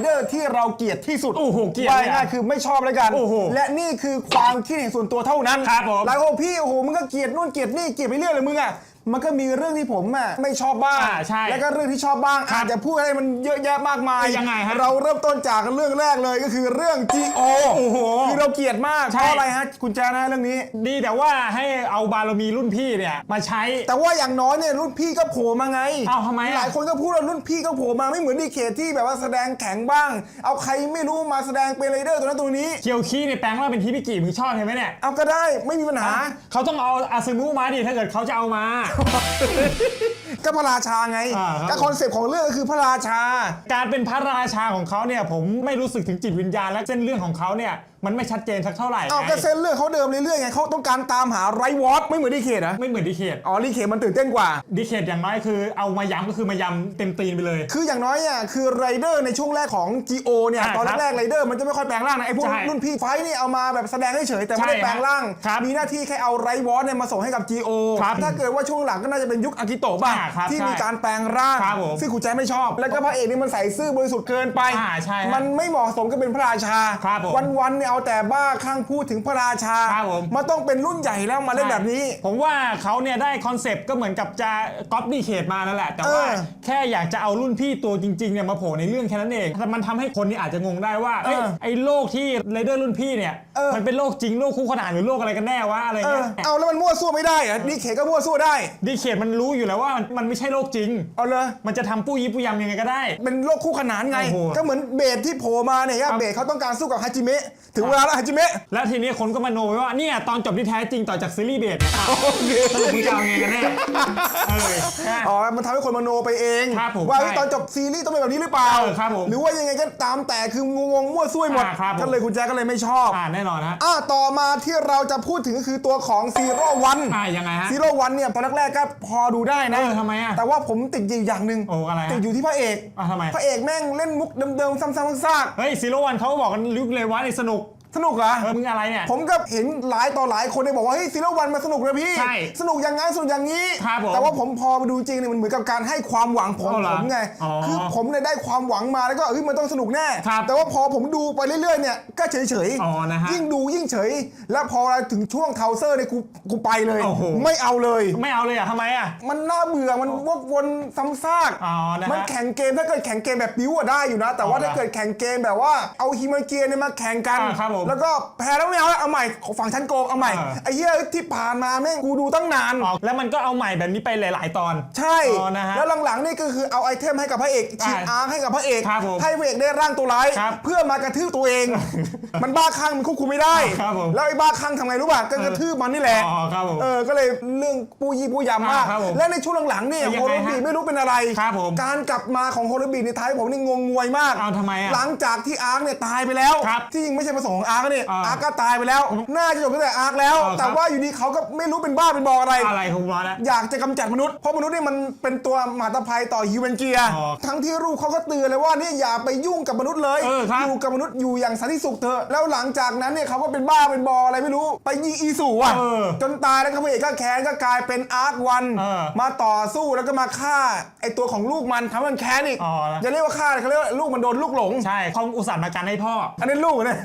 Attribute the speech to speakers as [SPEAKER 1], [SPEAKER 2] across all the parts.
[SPEAKER 1] เดอร์ที่เราเกลียดที่สุด
[SPEAKER 2] โอ้โหเกลียด
[SPEAKER 1] ว่า
[SPEAKER 2] เลยอะ
[SPEAKER 1] ง่ายๆคือไม่ชอบแล้วกัน
[SPEAKER 2] โอ้โห
[SPEAKER 1] และนี่คือความคิดเห็นส่วนตัวเท่านั้น
[SPEAKER 2] ครับผม
[SPEAKER 1] หลายคนบอกพี่โอ้โหมึงก็เกลียดนู่นเกลียดนี่เกลียดไปเรื่อยเลยมึงอะ มันก็มีเรื่องที่ผมอะไม่ชอบบ้าง
[SPEAKER 2] อ่าใช่
[SPEAKER 1] แล้วก็เรื่องที่ชอบบ้าง
[SPEAKER 2] ครับ
[SPEAKER 1] อาจจะพูดให้มันเยอะแยะมากมาย
[SPEAKER 2] เอ้ยยังไงฮะ
[SPEAKER 1] เราเริ่มต้นจากเรื่องแรกเลยก็คือเรื่อง GO
[SPEAKER 2] โอ้โห
[SPEAKER 1] คือเราเกลียดมากเพ
[SPEAKER 2] ใช่
[SPEAKER 1] ราะอะไรฮะคุณแจนะเรื่องนี้
[SPEAKER 2] ดีแต่ว่าให้เอาบารมีรุ่นพี่เนี่ยมาใช้
[SPEAKER 1] แต่ว่าอย่างน้อยเนี่ยรุ่นพี่ก็โผล่มาไง
[SPEAKER 2] เอ้าทำไมอะ
[SPEAKER 1] หลายคนก็พูดว่ารุ่นพี่ก็โผล่มาไม่เหมือนดีเคที่แบบว่าแสดงแข็งบ้าง เอาใครไม่รู้มาแสดงเป็นไรเดอร์ตัวนั้นตัวนี้
[SPEAKER 2] เคียวคีเนี่ยแปลงร่างเป็นทีพิกิมึงชอบใช่ไหมเนี่ย
[SPEAKER 1] เอาก็ได้ไม่มีปัญหา
[SPEAKER 2] เขาต้องเอาอาซึมุมาดิถ้าเกิดเขาจะเอามา
[SPEAKER 1] ก็พระราชาไง
[SPEAKER 2] อ่าครับ
[SPEAKER 1] ก็คอนเซปต์ของเรื่องก็คือพระราชา
[SPEAKER 2] การเป็นพระราชาของเขาเนี่ยผมไม่รู้สึกถึงจิตวิญญาณและเส้นเรื่องของเขาเนี่ยมันไม่ชัดเจนสักเท่าไหร่
[SPEAKER 1] เอา
[SPEAKER 2] ไง
[SPEAKER 1] ก็เส้นเรื่องเขาเดิมเรื่อยๆไงเขาต้องการตามหาไรวอตไม่เหมือนดีเคทนะ
[SPEAKER 2] ไม่เหมือนดีเคท
[SPEAKER 1] อ๋อดีเคทมันตื่นเต้นกว่า
[SPEAKER 2] ดีเคทอย่างน้อยคือเอามาย้ำก็คือมาย้ำเต็มตีนไปเลย
[SPEAKER 1] คืออย่างน้อยอะคือไรเดอร์ในช่วงแรกของ GO เนี่ย
[SPEAKER 2] อ่า
[SPEAKER 1] ตอน
[SPEAKER 2] ครับ
[SPEAKER 1] แรกๆไรเดอร์มันจะไม่ค่อยแปลงร่างนะไอ้พวก
[SPEAKER 2] ใช่
[SPEAKER 1] รุ่นพี่ไฟท์นี่เอามาแบบแสดงเฉยๆแต่ไม่ได้
[SPEAKER 2] ใช่
[SPEAKER 1] แปลงร่าง
[SPEAKER 2] ครับ
[SPEAKER 1] มีหน้าที่แค่เอาไรวอตเนี่ยมาส่งให้กับ GO
[SPEAKER 2] ครับ
[SPEAKER 1] ถ้าเกิดว่าช่วงหลังก็น่าจะเป็นยุคอากิโตะบ้าง
[SPEAKER 2] อ่าครับ
[SPEAKER 1] ที่
[SPEAKER 2] ใช่
[SPEAKER 1] มีการแปลงร่าง
[SPEAKER 2] ครับผม
[SPEAKER 1] ซึ่งคุณแจไม่ชอบ แล้วก็พระเอกนี่มันใส่ซื่อบริสุทธิ์เกินไป
[SPEAKER 2] อ่าใช่ฮะ
[SPEAKER 1] มันไม่เหมาะสมกับเป็นพระราชา
[SPEAKER 2] ครับผม
[SPEAKER 1] วันๆเนี่ยเอาแต่บ้าคลั่งพูดถึงพระราชา
[SPEAKER 2] ครับผม
[SPEAKER 1] มันต้องเป็นรุ่นใหญ่แล้วมาเล่นแบบนี้
[SPEAKER 2] ผมว่าเขาเนี่ยได้คอนเซปต์ก็เหมือนกับจะก๊อปดีเคทมานั่นแหละ แต่ว่า
[SPEAKER 1] เออ
[SPEAKER 2] แค่อยากจะเอารุ่นพี่ตัวจริงๆเนี่ยมาโผล่ในเรื่องแค่นั้นเองแต่มันทำให้คนนี่อาจจะงงได้ว่าเอ้ย
[SPEAKER 1] เออ
[SPEAKER 2] ไอ้โลกที่ไรเดอร์รุ่นพี่เนี่ย
[SPEAKER 1] เออ
[SPEAKER 2] มันเป็นโลกจริงโลกคู่ขนานหรือโลกอะไรกันแน่วะอะไร
[SPEAKER 1] เออ
[SPEAKER 2] เงี้ย
[SPEAKER 1] เอาแล้วมันมั่วซั่วไม่ได้เหรอะดีเคก็มั่วซั่วได้
[SPEAKER 2] ดีเคทมันรู้อยู่แล้วว่ามันมันไม่ใช่โลกจริง
[SPEAKER 1] เอาเลย
[SPEAKER 2] มันจะทำปู้ยิบปู้ยำยังไงก็ได้
[SPEAKER 1] เป็นโลกคู่ขนานไง
[SPEAKER 2] โอ้โห
[SPEAKER 1] ก็เหมือนเบสที่โผล่มาเนี่ย
[SPEAKER 2] ครับ
[SPEAKER 1] เบสเขาต้องการสู้กับฮาจิเมะถึงเวลาแล้วฮาจิเมะ
[SPEAKER 2] แล้วทีนี้คนก็มาโนไว้ว่าเนี่ยตอนจบที่แท้จริงต่อจากซีรีส์เบสเนี่ยอ้าว
[SPEAKER 1] โอเค
[SPEAKER 2] สรุปมึงจะเอาไงกันแน่เออใช่
[SPEAKER 1] อ๋อ มันทำให้คนมโนไปเอง
[SPEAKER 2] ครับผม
[SPEAKER 1] ว่า
[SPEAKER 2] ใช่
[SPEAKER 1] ตอนจบซีรีส์ต้องเป็นแบบนี้หรือเปล่า
[SPEAKER 2] เออครับผม
[SPEAKER 1] หรือว่ายังไงก็ตามแต่คืองงๆมั่วซั่วหมด
[SPEAKER 2] อ่าครับผม
[SPEAKER 1] ก็เลยคุณแจ๊คก็เลยไม่ชอบ
[SPEAKER 2] อ่าแน่นอนฮะ
[SPEAKER 1] อ่าต่อมาที่เราจะพูดถึงก็คือตัวของซีโร่วัน
[SPEAKER 2] อ่ายังไงฮะ
[SPEAKER 1] ซีโร่วันเนี่ยตอนแรกๆก็พอดูได้นะ
[SPEAKER 2] เออทำไมอะ
[SPEAKER 1] แต่ว่าผมติดอยู่อย่างหนึ่ง
[SPEAKER 2] โอ้อะไรฮะ
[SPEAKER 1] ติดอยู่ที่พระเอก
[SPEAKER 2] อะทำไม
[SPEAKER 1] พระเอกแม่งเล่นมุกเดิมๆซ้ำๆซาก
[SPEAKER 2] เฮ้ยซีโร่วันเขาบอกกันลุกเลยว่าในสนุก
[SPEAKER 1] ๆ สนุกเหรอ
[SPEAKER 2] เออมึงอะไรเนี่ย
[SPEAKER 1] ผมก็เห็นหลายต่อหลายคนเนี่ยบอกว่าเฮ้ยซีโร่วันมันสนุกนะพี่
[SPEAKER 2] ใช่
[SPEAKER 1] สนุกอย่างงั้นสนุกอย่างนี้
[SPEAKER 2] ครับผม
[SPEAKER 1] แต่ว่าผมพอมาดูจริงเนี่ยมันเหมือนกับการให้ความหวังผม
[SPEAKER 2] เอาเหรอ
[SPEAKER 1] ผมไง
[SPEAKER 2] อ๋อ
[SPEAKER 1] คือผมเนี่ยได้ความหวังมาแล้วก็เฮ้ยมันต้องสนุกแน่
[SPEAKER 2] ครับ
[SPEAKER 1] แต่ว่าพอผมดูไปเรื่อยๆเนี่ยก็เฉย
[SPEAKER 2] อ๋อนะฮะ
[SPEAKER 1] ยิ่งดูยิ่งเฉย แล้วพอถึงช่วงเทาเซอร์เนี่ยกูกูไปเลย
[SPEAKER 2] โอ้โห
[SPEAKER 1] ไม่เอาเลย
[SPEAKER 2] ไม่เอาเลยอะทำไมอะ
[SPEAKER 1] มันน่าเบื่อ มันวกวนซ้ำซาก
[SPEAKER 2] อ๋อนะฮะ
[SPEAKER 1] มันแข่งเกมถ้าเกิดแข่งเกมแบบบิ้วอะได้อยู่นะ แต่ว่า
[SPEAKER 2] อ๋อ
[SPEAKER 1] ถ้าเกิดแข่งเกมแบบว่าเอาฮิมาเกียเนี่ยมาแข่งกัน
[SPEAKER 2] อ่าครับผม
[SPEAKER 1] แล้วก็แพ้แล้วไม่เอาแล้วเอาใหม่ฝั่งชั้นโกงเอาใหม่
[SPEAKER 2] อ่า
[SPEAKER 1] ไอ้เหี้ยที่ผ่านมาแม่งกูดูตั้งนาน
[SPEAKER 2] อ๋อแล้วมันก็เอาใหม่แบบนี้ไปหลาย ๆ ตอน
[SPEAKER 1] ใช่
[SPEAKER 2] อ๋อนะฮะ
[SPEAKER 1] แล้วหลังๆนี่ก็คือเอาไอเทมให้กับพระเอกฉีด
[SPEAKER 2] อ่า
[SPEAKER 1] อาร์ให้กับพระเอก
[SPEAKER 2] ครับผม
[SPEAKER 1] ให้พระเอกได้ร่างตัวร้าย
[SPEAKER 2] ครับ
[SPEAKER 1] เพื่อมากระทืบตัวเอง มันบ้าคลั่งมันควบคุมไม่ได้
[SPEAKER 2] ครับผม
[SPEAKER 1] แล้วไอ้บ้าคลั่งทำไงรู้ป่ะก็กระทืบมันนี่แหละ
[SPEAKER 2] อ๋อครับผม
[SPEAKER 1] เออก็เลยเรื่องปูยี่ปูยำมาก
[SPEAKER 2] อ่าครับผม
[SPEAKER 1] และในช่วงหลังๆเนี่ย
[SPEAKER 2] เป็นยัง
[SPEAKER 1] โฮ
[SPEAKER 2] ไง
[SPEAKER 1] โลบี
[SPEAKER 2] ฮะ
[SPEAKER 1] ไม่รู้เป็นอะไร
[SPEAKER 2] ครับผม
[SPEAKER 1] การกลับมาของโฮโลบีในท้ายผมนี่งงงวยมาก
[SPEAKER 2] เอาทำไมอะ
[SPEAKER 1] หลังจากที่อาร์คเนี่ยตายไปแล้ว
[SPEAKER 2] ครับ
[SPEAKER 1] ที่จริงไม่ใช่ประสงค์ของอาร์คเนี่ย
[SPEAKER 2] อ่า
[SPEAKER 1] อาร์คก็ตายไปแล้ว น่าจะจบตั้งแต่อาร์คแล้ว
[SPEAKER 2] อ่าครับ
[SPEAKER 1] แต่ว่าอยู่ดีเขาก็ไม่รู้เป็นบ้าเป็นบออะไร
[SPEAKER 2] อะไรคุณร้อนนะ
[SPEAKER 1] อยากจะกำจัดมนุษย์ เพราะมนุษย์นี่มันเป็นตัวมหันตภัยต่อฮิวแมนเกีย
[SPEAKER 2] อ๋อ
[SPEAKER 1] ทั้งที่รูปเขาก็เตือนเลยว่าเนี่ยอย่าไปยุ่งกับมนุษย์เลย
[SPEAKER 2] เออครับ
[SPEAKER 1] ยู่กับมนุษย์อยู่อย่างสันติสุขเถอะ แล้วหลังจากนั้นเนี่ยเขาก็เป็นบ้าเป็นบออะไรไม่รู้ ไปยิงอีสู่อะ
[SPEAKER 2] เออ
[SPEAKER 1] จนตายแล้วก็พระเอกก็แค้นก็กลายเป็นอาร์ควัน
[SPEAKER 2] เออ
[SPEAKER 1] มาต่อสู้แล้วก็มาฆ่าไอตัวของลูกมันทำให้มันแค้นอีก
[SPEAKER 2] อ๋อนะ
[SPEAKER 1] อย่าเรียกว่าฆ่าเลยเขาเรียกว่าลูกมันโดนลูกหลง
[SPEAKER 2] ใช่เขาอุตส่าห์มากันให้พ่อ
[SPEAKER 1] อันนี้ลูกเนี่ย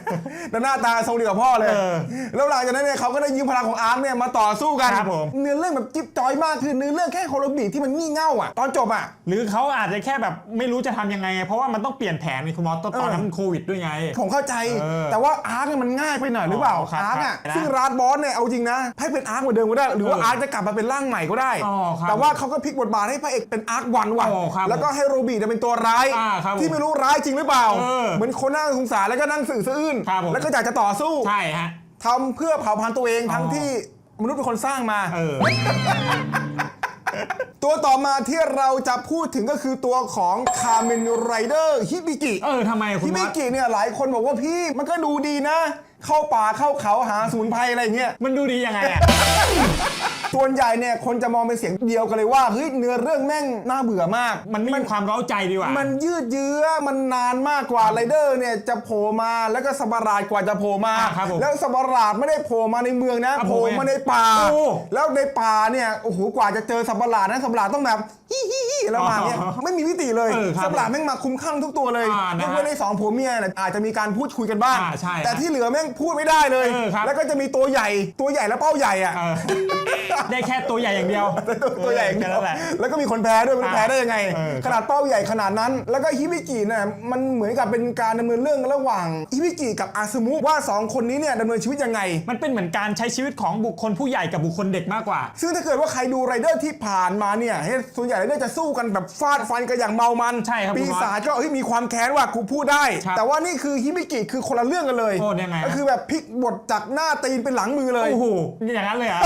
[SPEAKER 1] แต่หน้าตาทรงเดียวกับพ่อเลย
[SPEAKER 2] เออ
[SPEAKER 1] แล้วหลังจากนั้นเนี่ยเขาก็ได้ยืมพลังของอาร์คเนี่ยมาต่อสู้กัน
[SPEAKER 2] ครับผม
[SPEAKER 1] เนื้อเรื่องแบบจิ๊บจอยมากคือเนื้อเรื่องแค่โฮโลบีที่มันงี่เง่าอะตอนจบอะ
[SPEAKER 2] หรือเขาอาจจะแค่แบบไม่รู้จะทำยังไง เพราะว่ามันต้องเปลี่ยนแผนนี่คุณมอสตอนตอนนั้นมันโควิดด้วยไง
[SPEAKER 1] ผมเข้าใจ
[SPEAKER 2] เออ
[SPEAKER 1] แต่ว่าอาร์คเนี่ยมันง่ายไปหน่อยหรือเปล่า
[SPEAKER 2] อ๋อครับ
[SPEAKER 1] อาร์คอะ
[SPEAKER 2] ครับ
[SPEAKER 1] ซึ่งราดบอสเนี่ยเอาจริงนะให้เป็นอาร์คเหมือนเดิมก็ได้ หรือว่า
[SPEAKER 2] เออ
[SPEAKER 1] อาร์คจะกลับมาเป็นร่างใหม่ก็ได้
[SPEAKER 2] อ๋อครับ
[SPEAKER 1] แต่ว่าเขาก็พลิกบทบาทให้พระเอกเป็นอาร์ควันว่ะ
[SPEAKER 2] อ๋อครับ
[SPEAKER 1] แล้วก็ให้โรบีเนี่ยเป็นตัวร้าย
[SPEAKER 2] อ่าครับผม
[SPEAKER 1] ที่ไม่รู้ร้ายจริงหรือเปล่า
[SPEAKER 2] เออ
[SPEAKER 1] เหมือนคนน่าสงสารแล้วก็นั่งสื่อซื่อ
[SPEAKER 2] ครับผม
[SPEAKER 1] แล้วก็อยากจะต่อสู้
[SPEAKER 2] ใช่ฮะ
[SPEAKER 1] ทำเพื่อเผ่าพันธุ์ตัวเองทั้ง
[SPEAKER 2] อ๋อ
[SPEAKER 1] ที่มนุษย์เป็นคนสร้างมา
[SPEAKER 2] เออ
[SPEAKER 1] ตัวต่อมาที่เราจะพูดถึงก็คือตัวของคา m เมนไรเดอร์ฮิบิกิ
[SPEAKER 2] เออทำไมคุ
[SPEAKER 1] ฮิ
[SPEAKER 2] ณม
[SPEAKER 1] บิ
[SPEAKER 2] อส
[SPEAKER 1] กิเนี่ยหลายคนบอกว่าพี่มันก็ดูดีนะ เข้าป่าเข้าเขาหาสมุนไพรอะไรอย่างเงี้ย
[SPEAKER 2] มันดูดียังไงอะ
[SPEAKER 1] ส่วนใหญ่เนี่ยคนจะมองเป็นเสียงเดียวกันเลยว่าเฮ้ยเนื้อเรื่องแม่งน่าเบื่อมาก
[SPEAKER 2] มันไม่มีความเร้าใจดีกว่า
[SPEAKER 1] มันยืดเยื้อมันนานมากกว่าไรเดอร์เนี่ยจะโผล่มาแล้วก็สบาราดกว่าจะโผล่มา
[SPEAKER 2] อ่าครับผม
[SPEAKER 1] แล้วสบาราดไม่ได้โผล่มาในเมืองนะ
[SPEAKER 2] ครับ
[SPEAKER 1] โผล่
[SPEAKER 2] ผม
[SPEAKER 1] มาในป่า
[SPEAKER 2] โอ้
[SPEAKER 1] แล้วในป่าเนี่ยโอ้โหกว่าจะเจอสับประหลาดนะสับประหลาดต้องแบบฮิฮิ ฮิแล้วมาเนี่ย
[SPEAKER 2] อ๋อ
[SPEAKER 1] ไม่มีมิติเลย
[SPEAKER 2] เออครับ
[SPEAKER 1] สับประหลาดแม่งมาคุ้มข้างทุกตัวเลย
[SPEAKER 2] อ่านะ
[SPEAKER 1] ยกเว้นในสองผัวเมียเนี่ยอาจจะมีการพูดคุยกันบ้าง
[SPEAKER 2] อ่าใช่
[SPEAKER 1] แต่ที่เหลือแม่งพูดไม่ได้เลย
[SPEAKER 2] เออครับ
[SPEAKER 1] แล้วก็จะมีตัวใหญ่ตัวใหญ่แล้วเป้าใหญ่อะ
[SPEAKER 2] เออได้แค่ตัวใหญ่อย่างเดียว
[SPEAKER 1] ตัวใหญ่
[SPEAKER 2] แค่นั้นแหละ
[SPEAKER 1] แล้วก็มีคนแพ้ด้วยมันแพ้ได้ยังไง
[SPEAKER 2] เออครับ
[SPEAKER 1] ขนาดเป้าใหญ่ขนาดนั้น แล้วก็ฮิบิกิเนี่ยมันเหมือนกับเป็นการดำเนินเรื่องระหว่างฮิบิกิกับอาซึมุว่าสองคนนี้เนี่ยดำเนินชีวิตยังไง
[SPEAKER 2] มันเป็นเหมือนการใช้ชีวิตของบุคคลผู้ใหญ่กับบุคคลเด็กมากกว่า
[SPEAKER 1] ซึ่งถ้าเกิดว่าใครดูไรเดอร์ที่ผ่านมาเนี่ยเฮ้ยส่วนใหญ่ไรเดอร์จะสู้กันแบบฟาดฟันกันอย่างเมามัน
[SPEAKER 2] ใช่ครับ
[SPEAKER 1] ปีศาจก็เฮ้ยมีความแค้นว่ากูพูดได้
[SPEAKER 2] ครับ
[SPEAKER 1] แต่ว่านี่คือฮิบิกิคือคนละเรื่องกันเลย
[SPEAKER 2] โอ้ยังไงฮะ
[SPEAKER 1] ก็คือแบบพลิกบทจากหน้าตีนเป็นหลังมือเลย
[SPEAKER 2] โอ้โหนี่อย่างนั้นเลยเหรอะ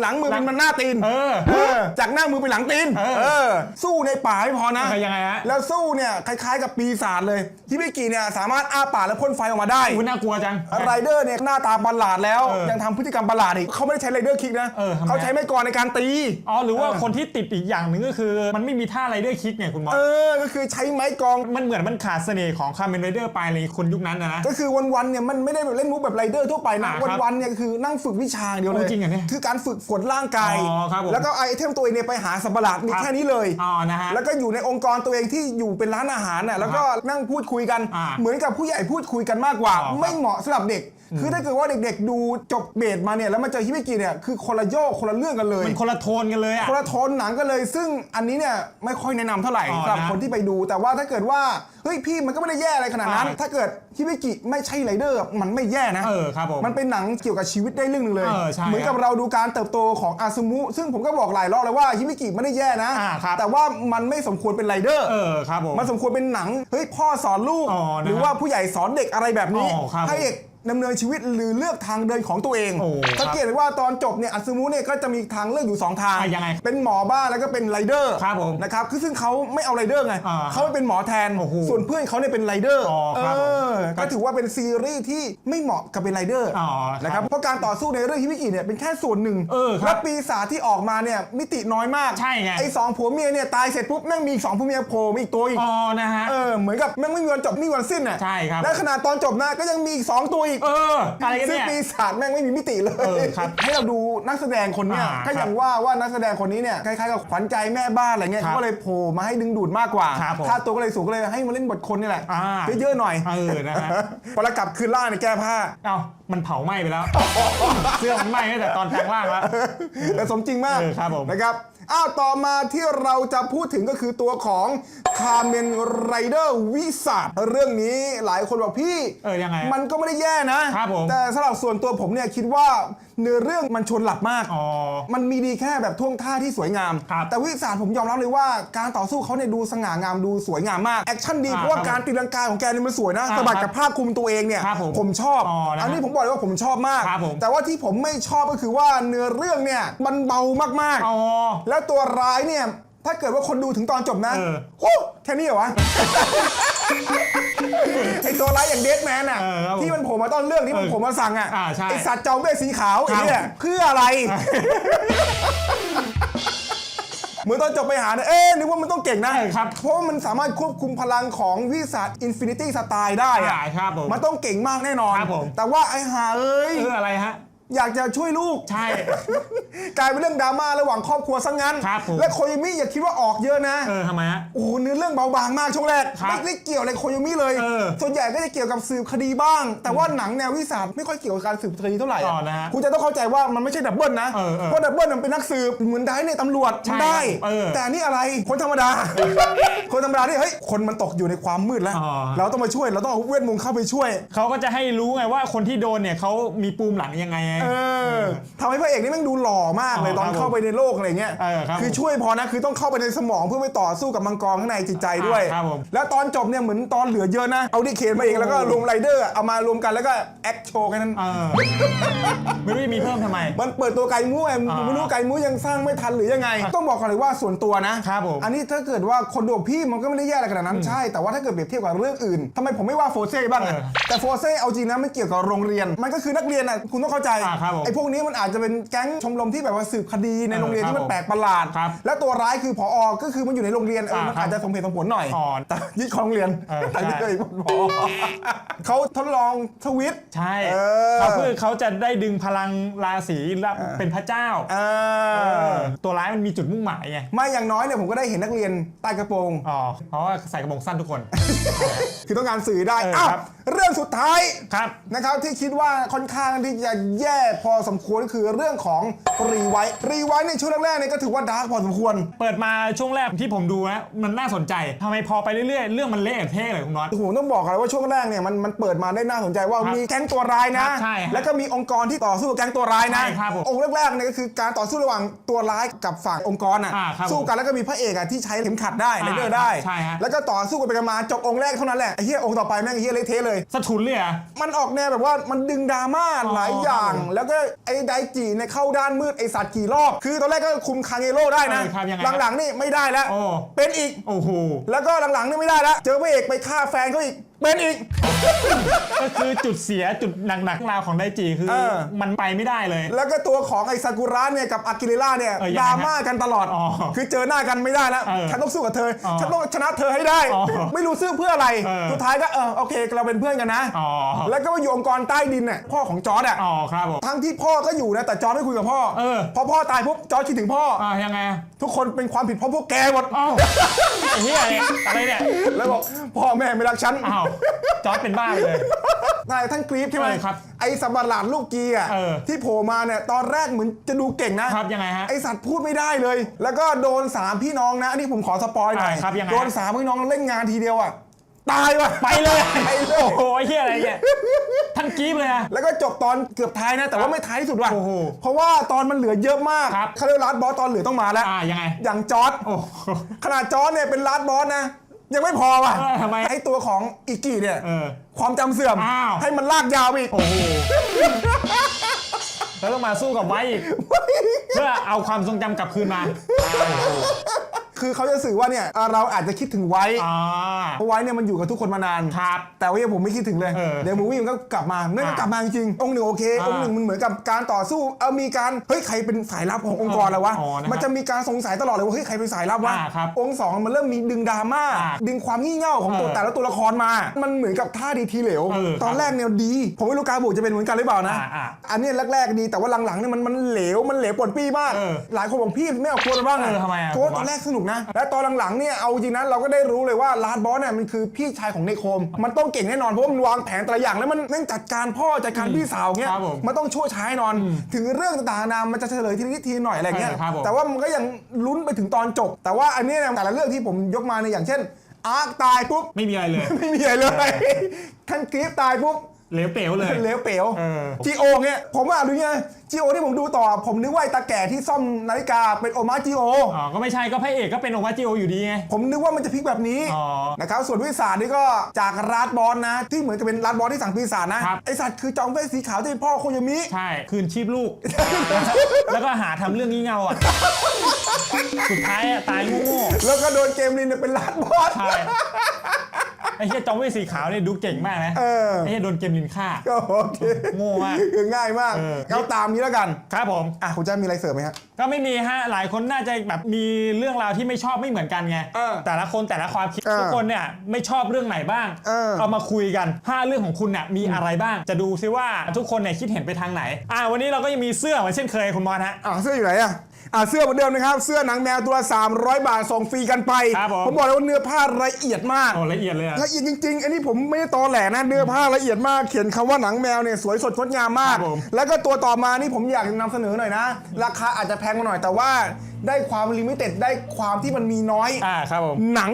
[SPEAKER 1] หลังมือเป็นมันหน้าตีน
[SPEAKER 2] เออ
[SPEAKER 1] เออจากหน้ามือเป็นหลังตีน
[SPEAKER 2] เออ
[SPEAKER 1] เออ สู้ในป่าไม่พอนะ
[SPEAKER 2] เออยังไงฮะ
[SPEAKER 1] แล้วสู้เนี่ยคล้ายๆกับปีศาจเลยฮิบิกิเนี่ยสามารถอ้าปากแล้วพ่นไฟออกมาได้
[SPEAKER 2] คุณน่ากลัวจัง
[SPEAKER 1] ไรเดอร์เนี่ยหน้าตาประหลาดแล้ว
[SPEAKER 2] เออ
[SPEAKER 1] ยังทำพฤติกรรมประหลาดอีกเขาไม่ได้ใช้ไรเดอร์คิกนะ
[SPEAKER 2] เออทำไม
[SPEAKER 1] เขาใช้ไม้กลอนในการตี
[SPEAKER 2] อ๋อหรือว่าคนที่ติดอีกอย่างหนึ่งก็คือมันไม่มีท่าไรเดอร์คิกเนี่ยคุณหมอ
[SPEAKER 1] เออ ก็คือใช้ไม้กลอง
[SPEAKER 2] มันเหมือนมันขาดเสน่ห์ของคาเมนไรเดอร์ไปเลยคนยุคนั้นนะนะ
[SPEAKER 1] ก็คือวันๆเนี่ยมันไม่ได้แบบเล่นมุกแบบไรเดอร์ทั่วไปนะ
[SPEAKER 2] อ่าครับ
[SPEAKER 1] วันๆเนี่ยคือนั่งฝึกวิชาอย่างเดียวเลย
[SPEAKER 2] โอ้จริงเหรอเนี่ย
[SPEAKER 1] คือการฝึกฝนร่างกาย
[SPEAKER 2] อ๋อครับผม
[SPEAKER 1] แล้วก็ไอเทมตัวเองเนี่ยไปหาสัตว์ประหลาดมี
[SPEAKER 2] ครับ
[SPEAKER 1] แค่นี้เลย
[SPEAKER 2] อ๋อนะฮะ
[SPEAKER 1] แล้วก็อยู่ในองค์กรตัวเองที่อยู่เป็นร้านอาหารน่ะแล้วก็นั่งพูดคุยกัน
[SPEAKER 2] อ่า
[SPEAKER 1] เหมือนกับผู้ใหญ่พูดคุยกันมากกว่า
[SPEAKER 2] อ๋อครับ
[SPEAKER 1] ไม่เหมาะสำหรับเด็ก คือถ้าเกิดว่าเด็กๆ ดูจบเบสมาเนี่ยแล้วมาเจอฮิบิกิเนี่ยคือคนละโยกคนละเรื่องกันเลย
[SPEAKER 2] มันคนละโทนกันเลยอะ
[SPEAKER 1] คนละโทนหนังกันเลย ซึ่งอันนี้เนี่ยไม่ค่อยแนะนำเท่าไหร่
[SPEAKER 2] อ๋อ
[SPEAKER 1] สำหรับ
[SPEAKER 2] นะ
[SPEAKER 1] คนที่ไปดู แต่ว่าถ้าเกิดว่าเฮ้ยพี่มันก็ไม่ได้แย่อะไรขนาดนั้น
[SPEAKER 2] อ่า
[SPEAKER 1] ถ้าเกิดฮิบิกิไม่ใช่ไรเดอร์มันไม่แย่นะ
[SPEAKER 2] เออครับผม
[SPEAKER 1] มันเป็นหนังเกี่ยวกับชีวิตได้เรื่องหนึงเลย
[SPEAKER 2] เออใช่
[SPEAKER 1] เหมือนกับเราดูการเติบโตของอาซึมุ ซึ่งผมก็บอกหลายรอบแล้วว่าฮิบิกิไม่ได้แย่นะ
[SPEAKER 2] อ่าครับ
[SPEAKER 1] แต่ว่ามันไม่สมควรเป็นไรเดอร์
[SPEAKER 2] เออครับผม
[SPEAKER 1] มันสมควรเป็นหนัง เฮ้ยพ่อสอนลูก
[SPEAKER 2] อ๋อนะ
[SPEAKER 1] หรือว่าผู้ใหญ่สอนเด็กอะไรแบบนี้
[SPEAKER 2] อ๋อครับ
[SPEAKER 1] ให้เด็ก ดำเนินชีวิตหรือเลือกทางเดินของตัวเอง
[SPEAKER 2] โอ้ครับ
[SPEAKER 1] สังเกตเลยว่าตอนจบเนี่ยอัตซึมุเนี่ยก็จะมีทางเลือกอยู่2ทาง
[SPEAKER 2] อะยังไง
[SPEAKER 1] เป็นหมอบ้านแล้วก็เป็นไรเดอร์
[SPEAKER 2] ครับผม
[SPEAKER 1] นะครับคือซึ่งเขาไม่เอาไรเดอร์ไง
[SPEAKER 2] อ่า
[SPEAKER 1] เขาเป็นหมอแทน
[SPEAKER 2] โอ้โห
[SPEAKER 1] ส่วนเพื่อนเขาเนี่ยเป็นไรเดอร์
[SPEAKER 2] อ๋อครับผม
[SPEAKER 1] อก็ถือว่าเป็นซีรีส์ที่ไม่เหมาะกับเป็นไรเดอร์
[SPEAKER 2] อ๋อครับ
[SPEAKER 1] นะครับเพราะการต่อสู้ในเรื่องฮิวิกิเนี่ยเป็นแค่ส่วนหนึ่ง
[SPEAKER 2] เออครับ
[SPEAKER 1] และปีศาจที่ออกมาเนี่ยมิติน้อยมาก
[SPEAKER 2] ใช่ไง
[SPEAKER 1] ไอ้สองผัวเมียเนี่ยตายเสร็จปุ๊บแม่งมีอีกสองผัวเมียโผล่มาอีกตัวอีก
[SPEAKER 2] อ๋อนะฮะ
[SPEAKER 1] เออเหมือนกับแม่งไม่มีวันจบไม่มีวันสิ้นอะ
[SPEAKER 2] ใช่ครับ
[SPEAKER 1] และขนาดตอนจบนะก็ยังมีอีกสองตัวอีก
[SPEAKER 2] เอออะไรกัน
[SPEAKER 1] ซึ่ง
[SPEAKER 2] เนี่ย
[SPEAKER 1] ปีศาจแม่งไม่มีมิติเลย
[SPEAKER 2] เออครับ
[SPEAKER 1] ให้เราดูนักแสดงคนเนี้ย
[SPEAKER 2] อ่า
[SPEAKER 1] ก็อย่างว่าว่านักแสดงคนนี้เนี่ยคล้ายๆกับขวัญใจแม่บ้านอะไรเงี้ย
[SPEAKER 2] ครับ
[SPEAKER 1] เขาก็เลยโผล่มาให้ดึงดูดมากกว่า
[SPEAKER 2] ครับผม
[SPEAKER 1] ค่าตัวก็เลยสูงก็เลยให้มาเล่นบทคนนี่แหละ
[SPEAKER 2] อ่า
[SPEAKER 1] เยอะๆหน่อย
[SPEAKER 2] เออนะฮะ
[SPEAKER 1] พอแล้วกลับคืนล่างเนี่ยแก้ผ้า
[SPEAKER 2] เอ้ามันเผาไหม้ไปแล้ว เสื้อมันไหม้ตั้งแต่ตอนแปลงร่างแล้ว
[SPEAKER 1] แต่สมจริงมาก
[SPEAKER 2] เออครับผม
[SPEAKER 1] นะครับ อ้าวต่อมาที่เราจะพูดถึงก็คือตัวของคาเมนไรเดอร์วิสัทเรื่องนี้หลายคนบอกพี่
[SPEAKER 2] เออยังไง
[SPEAKER 1] มันก็ไม่ได้แย่นะ
[SPEAKER 2] ครับผม
[SPEAKER 1] แต่สำหรับส่วนตัวผมเนี่ยคิดว่า เนื้อเรื่องมันชวนหลับมาก
[SPEAKER 2] อ๋อ
[SPEAKER 1] มันมีดีแค่แบบท่วงท่าที่สวยงาม
[SPEAKER 2] ครับ
[SPEAKER 1] แต่วิสารผมยอมรับเลยว่าการต่อสู้เขาเนี่ยดูสง่างามดูสวยงามมาก แอคชั่นดี
[SPEAKER 2] อ่า
[SPEAKER 1] เพราะว่า
[SPEAKER 2] ครับ
[SPEAKER 1] การตีลังกาของแกเนี่ยมันสวยนะ
[SPEAKER 2] อ่า
[SPEAKER 1] สะบัด
[SPEAKER 2] ครับ
[SPEAKER 1] กับภาคคุมตัวเองเนี่ย
[SPEAKER 2] ครับผม
[SPEAKER 1] ผมชอบ
[SPEAKER 2] อ๋อนะฮะ
[SPEAKER 1] อันนี้ผมบอกเลยว่าผมชอบมาก
[SPEAKER 2] ครับผม
[SPEAKER 1] แต่ว่าที่ผมไม่ชอบก็คือว่าเนื้อเรื่องเนี่ยมันเบามาก
[SPEAKER 2] อ๋อ
[SPEAKER 1] ๆ แล้วตัวร้ายเนี่ยถ้าเกิดว่าคนดูถึงตอนจบนะ
[SPEAKER 2] เออ
[SPEAKER 1] โอ้แค่นี้เหรอวะ ไอตัวร้ายอย่างเดดแมนอะ
[SPEAKER 2] เออครับผม
[SPEAKER 1] ที่มันโผล่มาต้นเรื่องที่มัน
[SPEAKER 2] เออ
[SPEAKER 1] โผล่มาสั่งอะ
[SPEAKER 2] อ่าใช่
[SPEAKER 1] ไอสัตว์เจ้าเมฆสีขาว
[SPEAKER 2] ครั
[SPEAKER 1] ไอ้
[SPEAKER 2] บ
[SPEAKER 1] เนี่ยเพื่ออะไร เหมือนตอนจบไปหาเนี่ยเอ๊ะนึกว่ามันต้องเก่งนะ
[SPEAKER 2] เออครับ
[SPEAKER 1] เพราะว่ามันสามารถควบคุมพลังของวิสัทอินฟินิตี้สไตล์ได้อะ
[SPEAKER 2] อ่าครับผม
[SPEAKER 1] มันต้องเก่งมากแน่นอน
[SPEAKER 2] ครับผม
[SPEAKER 1] แต่ว่าไอ้หาเอ้ย
[SPEAKER 2] เอออะไรฮะ
[SPEAKER 1] อยากจะช่วยลูก
[SPEAKER 2] ใช่
[SPEAKER 1] กลายเป็นเรื่องดราม่าระหว่างครอบครัวซะงั้น
[SPEAKER 2] ครับผม
[SPEAKER 1] และโคโยมิอย่าคิดว่าออกเยอะนะ
[SPEAKER 2] เออทำไมฮะ
[SPEAKER 1] โอ้โหเนื้อเรื่องเบาบางมากช่วงแรก
[SPEAKER 2] ครับ
[SPEAKER 1] ไม่ได้เกี่ยวอะไรโคโยมิเลย
[SPEAKER 2] เออ
[SPEAKER 1] ส่วนใหญ่ก็จะเกี่ยวกับสืบคดีบ้าง แต่ว่าหนังแนววิสาไม่ค่อยเกี่ยวกับการสืบคดีเท่าไหร่
[SPEAKER 2] อ๋
[SPEAKER 1] อะ
[SPEAKER 2] อนะฮะ
[SPEAKER 1] คุณจะต้องเข้าใจว่ามันไม่ใช่ดับเบิลนะ
[SPEAKER 2] เออเออ
[SPEAKER 1] เพราะดับเบิลมันเป็นนักสืบเหมือนได้ในตำรวจ
[SPEAKER 2] ใช่
[SPEAKER 1] มันได้
[SPEAKER 2] เออ
[SPEAKER 1] แต่อันนี่อะไรคนธรรมดา คนธรรมดาที่เฮ้ยคนมันตกอยู่ในความมืดแล้ว
[SPEAKER 2] อ๋อ
[SPEAKER 1] เราต้องมาช่วยเราต้องเอาเวทมนต์เข้าไปช่วย
[SPEAKER 2] เขาก็จะให้รู้ไงว่าคนที่โดนเนี่ยเขามีปูมหลังยังไงไง
[SPEAKER 1] เออ ทำให้พระเอกนี่แม่งดูหล่อมากเลย
[SPEAKER 2] อ๋อ
[SPEAKER 1] ตอน
[SPEAKER 2] ครับ
[SPEAKER 1] เข้าไปในโลกอะไรเงี้ย
[SPEAKER 2] เออครับ
[SPEAKER 1] คือช่วยพอนะคือต้องเข้าไปในสมองเพื่อไปต่อสู้กับมังกรข้างในจิตใจด้วย
[SPEAKER 2] อ่าครับผม
[SPEAKER 1] แล้วตอนจบเนี่ยเหมือนตอนเหลือเยอะนะ เอาดิเคนมาเองแล้วก็รวมไรเดอร์เอามารวมกันแล้วก็แอคโชว์กันนั้น
[SPEAKER 2] เออไม่รู้จะมีเพิ่มทำไม
[SPEAKER 1] มันเปิดตัวไก่มู้ไง
[SPEAKER 2] อ่า
[SPEAKER 1] ไม่รู้ไก่มู้ยังสร้างไม่ทันหรือยังไง ต้องบอกก่อนเลยว่าส่วนตัวนะครับ
[SPEAKER 2] ผม
[SPEAKER 1] อันนี้ถ้าเกิดว่าคนดูพี่มันก็ไม่ได้แย่อะไรขนาดนั้นใช่ แต่ว่าถ้าเกิดเปรียบเทียบกับเรื่องอื่นทำไมผมไม่ว่าโฟเซ่บ้างอะ
[SPEAKER 2] เออ
[SPEAKER 1] แต่โฟเซ่เอาจริงนะไม่เกี่ยวกับโรงเรียน มันก็คือนักเรียนอะคุณต้องเข้าใจ
[SPEAKER 2] อ่อ่าครับผม
[SPEAKER 1] ไอ้พวกนี้มันอาจจะเป็นแก๊งชมรมที่แบบว่าสืบคดีในโรงเรียน
[SPEAKER 2] เออ
[SPEAKER 1] ที่มัน
[SPEAKER 2] ครับ
[SPEAKER 1] แปลกประหลาด
[SPEAKER 2] ครับ
[SPEAKER 1] แล้วตัวร้ายคือผอก็คือมันอยู่ในโรงเรียนเออ
[SPEAKER 2] อ่า
[SPEAKER 1] มัน
[SPEAKER 2] ครับ
[SPEAKER 1] อาจจะสมเหตุสมผลหน่อย
[SPEAKER 2] อ๋อ
[SPEAKER 1] แต่ยึดของโรงเรียน
[SPEAKER 2] เออ
[SPEAKER 1] แต่ยึด
[SPEAKER 2] ใช่
[SPEAKER 1] เลยผอเขาทดลองทวิต
[SPEAKER 2] ใช่
[SPEAKER 1] เออ
[SPEAKER 2] เขาคือเขาจะได้ดึงพลังราศีและเป็นพระเจ้า
[SPEAKER 1] อ่า
[SPEAKER 2] เออตัวร้ายมันมีจุดมุ่งหมายไง
[SPEAKER 1] ไม่อย่างน้อยเนี่ยผมก็ได้เห็นนักเรียนใต้กระโปรง
[SPEAKER 2] อ๋อเพราะว่าใส่กระโปรงสั้นทุกคน
[SPEAKER 1] คือต้องการสื่อได้
[SPEAKER 2] เออ
[SPEAKER 1] อ้าว
[SPEAKER 2] ครับ
[SPEAKER 1] เรื่องสุดท้าย
[SPEAKER 2] ครับ
[SPEAKER 1] นะครับที่คิดว่าค่อนข้างที่จะแย่พอสมควรก็คือเรื่องของรีไวท์รีไวท์ในช่วงแรกๆเนี่ยก็ถือว่าดาร์กพอสมควร
[SPEAKER 2] เปิดมาช่วงแรกที่ผมดูนะมันน่าสนใจทำไมพอไปเรื่อยๆ เรื่องมันเละเทะเลยคุณน็อต
[SPEAKER 1] ผมต้องบอกกันว่าช่วงแรกเนี่ยมันมันเปิดมาได้น่าสนใจว่า
[SPEAKER 2] ครับ
[SPEAKER 1] มีแก๊งตัวร้ายนะ
[SPEAKER 2] ครับใช่ฮะ
[SPEAKER 1] แล้วก็มีองค์กรที่ต่อสู้กับแก๊งตัวร้ายนะ
[SPEAKER 2] ใช่ครับผม
[SPEAKER 1] องค์แรกๆเนี่ยก็คือการต่อสู้ระหว่างตัวร้ายกับฝั่งองค์กรอะ
[SPEAKER 2] อ่าครับ
[SPEAKER 1] สู้กันแล้วก็มีพระเอกอะที่ใช้เข็มขัดได้
[SPEAKER 2] อ่า
[SPEAKER 1] เลเดอร์ได้
[SPEAKER 2] ใช่ฮะ
[SPEAKER 1] แล้วก็ต่อสู้กันไปกันมาจบองค์แรกเท่านั้นแหละไอ้เหี้ยองค์ต่อไปแม่งไอ้เหี้ยเละเทะเลย
[SPEAKER 2] สะทุนเลยเหรอะ
[SPEAKER 1] มันออกแนวแบบว่ามันดึงดราม่า
[SPEAKER 2] อ๋อ
[SPEAKER 1] หลายอย่าง
[SPEAKER 2] ครับผม
[SPEAKER 1] แล้วก็ไอ้ไดจิเนี่ยเข้าด้านมืดไอ้สัตว์กี่รอบ คือตอนแรกก็คุมคางเอโร่ได้นะ
[SPEAKER 2] เออครับยังไง
[SPEAKER 1] หลังๆนี่ไม่ได้แล้ว
[SPEAKER 2] โอ้
[SPEAKER 1] เป็นอีก
[SPEAKER 2] โอ้โห
[SPEAKER 1] แล้วก็หลังๆนี่ไม่ได้แล้ว เจอพระเอกไปฆ่าแฟนเขาอีก เป็นอีก
[SPEAKER 2] ก็คือจุดเสียจุดหนักๆราวของไดจีคือ
[SPEAKER 1] เออ
[SPEAKER 2] มันไปไม่ได้เลย
[SPEAKER 1] แล้วก็ตัวของไอ้ซากุระเนี่ยกับอากิเรล่าเนี่ย
[SPEAKER 2] เออยัง
[SPEAKER 1] ด
[SPEAKER 2] ไง
[SPEAKER 1] รา
[SPEAKER 2] ฮะ
[SPEAKER 1] ม่ากันตลอด
[SPEAKER 2] อ๋อ
[SPEAKER 1] คือเจอหน้ากันไม่ได้แล้ว
[SPEAKER 2] เออ
[SPEAKER 1] ฉันต้องสู้กับเธอ
[SPEAKER 2] อ๋อ
[SPEAKER 1] ฉันต้องชนะเธอให้ได้
[SPEAKER 2] อ๋อ
[SPEAKER 1] ไม่รู้ซื้อเพื่ออะไร
[SPEAKER 2] เออ
[SPEAKER 1] สุดท้ายก็เออโอเคเราเป็นเพื่อนกันนะ
[SPEAKER 2] อ๋อ
[SPEAKER 1] แล้วก็มาอยู่องค์กรใต้ดินน่ะพ่อของจอร์ดอะ
[SPEAKER 2] อ๋อครับผม
[SPEAKER 1] ทั้งที่พ่อก็อยู่นะแต่จอร์ดไม่คุยกับพ่อ
[SPEAKER 2] เออ
[SPEAKER 1] พอพ่อตายปุ๊บจอร์ดคิดถึงพ่อ
[SPEAKER 2] อ่ายังไง
[SPEAKER 1] ทุกคนเป็นความผิดเพราะพวกแกหมด
[SPEAKER 2] อ้าวไอ้เหี้ยเนี่ยอะไรเนี่ย
[SPEAKER 1] แล้วบอกพ่อแม่ไม่รักฉัน
[SPEAKER 2] อ้าวจอร์ดเป็นบ้าไปเลย
[SPEAKER 1] นายท่านกรีฟใช่ไหม
[SPEAKER 2] เออครับ
[SPEAKER 1] ไอ้สับหลาดลูกกีอะ
[SPEAKER 2] เออ
[SPEAKER 1] ที่โผล่มาเนี่ยตอนแรกเหมือนจะดูเก่งนะครับ
[SPEAKER 2] ยังไงฮะ
[SPEAKER 1] ไอสัตว์พูดไม่ได้เลย แล้วก็โดนสามพี่น้องนะอันนี้ผมขอสปอยหน่อย
[SPEAKER 2] อ่าครับยังไง
[SPEAKER 1] โดนสามพี่น้องเล่นงานทีเดียวอะตายว่ะ
[SPEAKER 2] ไปเลย
[SPEAKER 1] ไปเลย
[SPEAKER 2] โอ้โหไอ้เหี้ยอะไรเนี่ยท่านกรี๊บเลยอะ
[SPEAKER 1] แล้วก็จบตอนเกือบท้ายนะ แต่ว่าไม่ท้ายที่สุดว่ะ
[SPEAKER 2] โอ้โห
[SPEAKER 1] เพราะว่าตอนมันเหลือเยอะมาก
[SPEAKER 2] ครับ
[SPEAKER 1] เขาเรียกลาดบอสตอนเหลือต้องมาแล้ว
[SPEAKER 2] อ่ายังไง
[SPEAKER 1] อย่างจอร์ด
[SPEAKER 2] โอ้โห
[SPEAKER 1] ขนาดจอร์ดเนี่ยเป็นลาดบอสนะ ยังไม่พอว่ะ
[SPEAKER 2] เออทำไม
[SPEAKER 1] ไอตัวของอิกิเนี่ย
[SPEAKER 2] เออ
[SPEAKER 1] ความจำเสื่อม
[SPEAKER 2] อ้าว
[SPEAKER 1] ให้มันลากยาวไปอีก
[SPEAKER 2] โอ้โหแล้วต้องมาสู้กับไว้อีก เพื่อเอาความทรงจำกลับคืนมา
[SPEAKER 1] คือเขาจะสื่อว่าเนี่ยเอ่อเราอาจจะคิดถึงไว้
[SPEAKER 2] อ่า
[SPEAKER 1] เพราะไว้เนี่ยมันอยู่กับทุกคนมานาน
[SPEAKER 2] ครับ
[SPEAKER 1] แต่ว่าผมไม่คิดถึงเลย
[SPEAKER 2] เออ
[SPEAKER 1] เดี๋ยวมูวี่มันก็กลับมาเนี่ยมัน
[SPEAKER 2] อะ
[SPEAKER 1] กลับมาจริงๆองค์หนึ่งโอเค
[SPEAKER 2] อ่า
[SPEAKER 1] องค์หนึ่งมันเหมือนกับการต่อสู้ เอามีการ เฮ้ยใครเป็นสายลับขององค์กรแล้ววะ
[SPEAKER 2] อ๋อนะครับ
[SPEAKER 1] มันจะมีการสงสัยตลอดเลยว่าเฮ้ยใครเป็นสายลับวะ
[SPEAKER 2] อ่าครับ
[SPEAKER 1] องค์สองมันเริ่มมีดึงดราม่า
[SPEAKER 2] อ่า
[SPEAKER 1] ดึงความงี่เง่าของตัว
[SPEAKER 2] เออ
[SPEAKER 1] แต่ละตัวละครมา มันเหมือนกับท่าดีทีเหลว
[SPEAKER 2] เออ
[SPEAKER 1] ตอนแรกเนี่ยดี ผมไม่รู้การบุกจะเป็นเหมือนกันหรือเปล่านะ
[SPEAKER 2] อ่าอ่า
[SPEAKER 1] อันเนี้ยแรกๆดีแต่ว่าหลังๆเนี่ยมันมันเหลว มันเหลวปนปี้มาก
[SPEAKER 2] เออ
[SPEAKER 1] หลายคนบอกพี่ไม่เอาโค้ดมาบ้าง
[SPEAKER 2] เออทำไมอะ
[SPEAKER 1] โค้ดตอนแรกสนุกนะและตอนหลังๆเนี่ยเอาจริงนะเราก็ได้รู้เลยว่าลาดบอสเนี่ยมันคือพี่ชายของเนโคม มันต้องเก่งแน่นอนเพราะว่ามันวางแผนแต่ละอย่างแล้วมันแม่งจัดการพ่อจัดการพี่สาวเงี้ย
[SPEAKER 2] ครับผม
[SPEAKER 1] มันต้องช่วยใช้นอน ถึงเรื่องต่างๆนานามันจะเฉลยทีนิดทีหน่อยอะไรเงี้ย
[SPEAKER 2] เออครับผม
[SPEAKER 1] แต่ว่ามันก็ยังลุ้นไปถึงตอนจบ แต่ว่าอันเนี้ยเนี่ยแต่ละเรื่องที่ผมยกมาในยอย่างเช่นอาร์คตายปุ๊บ
[SPEAKER 2] ไม่มีอะไรเลย
[SPEAKER 1] ไม่มีอะไรเลย ท่านกรีฟตายปุ๊บ
[SPEAKER 2] เหลวเป๋วเลย
[SPEAKER 1] เหลวเป๋ว
[SPEAKER 2] เออ
[SPEAKER 1] จีโอเนี่ยผมว่าดูเนี่ยจีโอที่ผมดูต่อ ผมนึกว่าไอ้ตาแก่ที่ซ่อมนาฬิกาเป็นโอมาจีโอ
[SPEAKER 2] อ๋อ ก็ไม่ใช่ก็พระเอกก็เป็นโอมาจิโออยู่ดีไง
[SPEAKER 1] ผมนึกว่ามันจะพลิกแบบนี้
[SPEAKER 2] อ๋อ
[SPEAKER 1] นะครับส่วนวิสานี่ก็จากราดบอลนะ ที่เหมือนกับเป็นราดบอลที่สั่งปีศาจนะ ครับ ไอสัตว์คือจอมเวทสีขาวที่เป็นพ่อโคโยมิ
[SPEAKER 2] ใช่ คืนชีพลูก แล้วก็หาทำเรื่องงี่เง่าอะ สุดท้ายอะตายโง่
[SPEAKER 1] แล้วก็โดนเกมลินเนี่ยเป็นราดบอล
[SPEAKER 2] ๆใช่ ไอ้เหี้ยจอมเวทสีขาวเนี่ยดูเก่งมากนะ
[SPEAKER 1] เออ
[SPEAKER 2] ไอ้เหี้ยโดนเกมลินฆ่า
[SPEAKER 1] ก็โอเค
[SPEAKER 2] โง่มาก
[SPEAKER 1] คือง่ายมาก
[SPEAKER 2] เออ
[SPEAKER 1] เอาตามนี้แล้วกัน
[SPEAKER 2] ครับผม
[SPEAKER 1] อะ คุณแจ้มีอะไรเสริมไหมฮะ
[SPEAKER 2] ก็ไม่มีฮะ หลายคนน่าจะแบบมีเรื่องราวที่ไม่ชอบไม่เหมือนกันไง
[SPEAKER 1] เออ
[SPEAKER 2] แต่ละคนแต่ละความคิด
[SPEAKER 1] เออ
[SPEAKER 2] ทุกคนเนี่ยไม่ชอบเรื่องไหนบ้าง
[SPEAKER 1] เออ
[SPEAKER 2] เอามาคุยกันห้าเรื่องของคุณเนี่ยมีอะไรบ้าง จะดูซิว่าทุกคนเนี่ยคิดเห็นไปทางไหน อ่าวันนี้เราก็ยังมีเสื้อเหมือนเช่นเคยคุณมอนฮะ
[SPEAKER 1] อะเสื้ออยู่ไหนอะ อะเสื้อเหมือนเดิมนะครับ เสื้อหนังแมวตัวละ300 บาทส่งฟรีกันไป
[SPEAKER 2] ครับผม
[SPEAKER 1] ผมบอกเลยว่าเนื้อผ้าละเอียดมาก
[SPEAKER 2] โอ้ละเอียดเลยอะ
[SPEAKER 1] ละเอียดจริงๆ อันนี้ผมไม่ได้ตอแหลนะเนื้อผ้าละเอียดมาก เขียนคำว่าหนังแมวเนี่ยสวยสดงดงามมาก
[SPEAKER 2] ครับผม
[SPEAKER 1] แล้วก็ตัวต่อมานี่ผมอยากนำเสนอหน่อยนะ ราคาอาจจะแพงมาหน่อยแต่ว่าได้ความลิมิเต็ดได้ความที่มันมีน้อย
[SPEAKER 2] อ่าครับผม
[SPEAKER 1] หนัง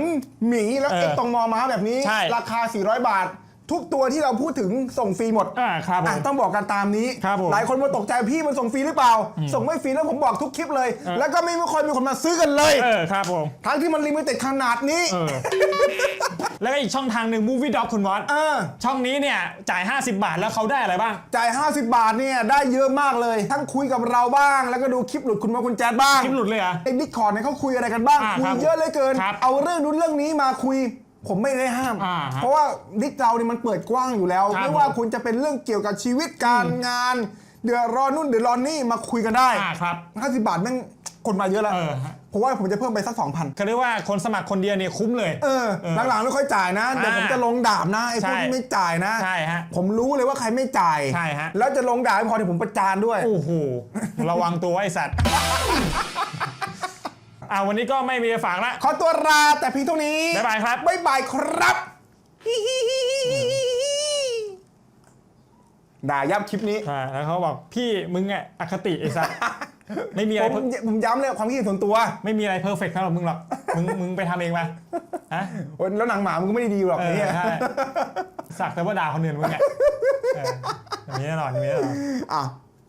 [SPEAKER 1] หมีแล้ว
[SPEAKER 2] เออ
[SPEAKER 1] เอ็กตองมอม้าแบบนี้
[SPEAKER 2] ใช่
[SPEAKER 1] ราคา 400 บาท ทุกตัวที่เราพูดถึงส่งฟรีหมด
[SPEAKER 2] อ่าครับผ
[SPEAKER 1] อะ
[SPEAKER 2] ม
[SPEAKER 1] ต้องบอกกันตามนี้
[SPEAKER 2] ครับผม
[SPEAKER 1] หลายคนมาตกใจพี่มันส่งฟรีหรือเปล่า ส่งไม่ฟรีแล้วผมบอกทุกคลิปเลยแล้วก็ไม่มีคนมีคนมาซื้อกันเลย
[SPEAKER 2] เออครับผม
[SPEAKER 1] ทั้งที่มันลิมิเต็ดขนาดนี้
[SPEAKER 2] เออ แล้วก็อีกช่องทางหนึ่ง Movie Dog คุณมอส
[SPEAKER 1] เออ
[SPEAKER 2] ช่องนี้เนี่ยจ่าย 50 บาทแล้วเขาได้อะไรบ้าง
[SPEAKER 1] จ่าย 50 บาทเนี่ยได้เยอะมากเลย ทั้งคุยกับเราบ้าง แล้วก็ดูคลิปหลุดคุณมาคุณแจ๊ดบ้าง
[SPEAKER 2] คลิปหลุดเลยเหรอะ
[SPEAKER 1] ในดิสคอร์ดเนี่ยเขาคุยอะไรกันบ้าง
[SPEAKER 2] อ่า
[SPEAKER 1] คุ
[SPEAKER 2] ค
[SPEAKER 1] ย
[SPEAKER 2] รับ
[SPEAKER 1] เยอะเหลยเกิน
[SPEAKER 2] ครับ
[SPEAKER 1] เอาเรื่องนู้นเรื่องนี้มาคุย ผมไม่ได้ห้าม
[SPEAKER 2] อ่าครับ
[SPEAKER 1] เพราะว่าดิสเราเนี่ยมันเปิดกว้างอยู่แล้ว
[SPEAKER 2] ครับ
[SPEAKER 1] ไม่ว่า
[SPEAKER 2] ผม
[SPEAKER 1] คุณจะเป็นเรื่องเกี่ยวกับชีวิตการงาน เดือดร้อนนู่นเดือดร้อนนี่มาคุยกันได้
[SPEAKER 2] อ่าครับ
[SPEAKER 1] 50บาทแม่งคนมาเยอะแล้ว
[SPEAKER 2] เออฮะ
[SPEAKER 1] ผมว่าผมจะเพิ่มไปสัก2,000
[SPEAKER 2] เขาเรียกว่าคนสมัครคนเดียวเนี่ยคุ้มเลย
[SPEAKER 1] เออ
[SPEAKER 2] เออ
[SPEAKER 1] หลังๆไม่ค่อยจ่ายนะเดี๋ยว
[SPEAKER 2] อ่า
[SPEAKER 1] ผมจะลงดาบนะไอ้พวก
[SPEAKER 2] ใช่
[SPEAKER 1] ที่ไม่จ่ายนะ
[SPEAKER 2] ใช่ฮะ
[SPEAKER 1] ผมรู้เลยว่าใครไม่จ่าย
[SPEAKER 2] ใช่ฮะ
[SPEAKER 1] แล้วจะลงดาบไม่พอเดี๋ยวผมประจานด้วย
[SPEAKER 2] โอ้โห ระวังตัวไอ้สัตว์ อ่าวันนี้ก็ไม่มีอะไรฝากละ
[SPEAKER 1] ขอตัวลาแต่เพียงเท่านี้
[SPEAKER 2] บ๊ายบายครับ
[SPEAKER 1] บ๊ายบายครับด่ายับคลิปนี้
[SPEAKER 2] ใช่แล้วเขาบอกพี่มึงอะอคติไอ้สัตว์ไม่มีอะไร
[SPEAKER 1] ผมผมย้ำเลยความคิดเห็นส่วนตัว
[SPEAKER 2] ไม่มีอะไรเพอร์เฟกต์สำหรับมึงหรอก มึงมึงไปทำเองมาฮะ
[SPEAKER 1] โอ้ยแล้วหนังหมามันก็ไม่ได้ดีหรอก
[SPEAKER 2] เออ
[SPEAKER 1] เนี่ย
[SPEAKER 2] ใช่สักแต่ว่าด่าคนอื่นมึงอะเอออย่างนี้แน่นอนอย่างนี้แน่นอน
[SPEAKER 1] อะ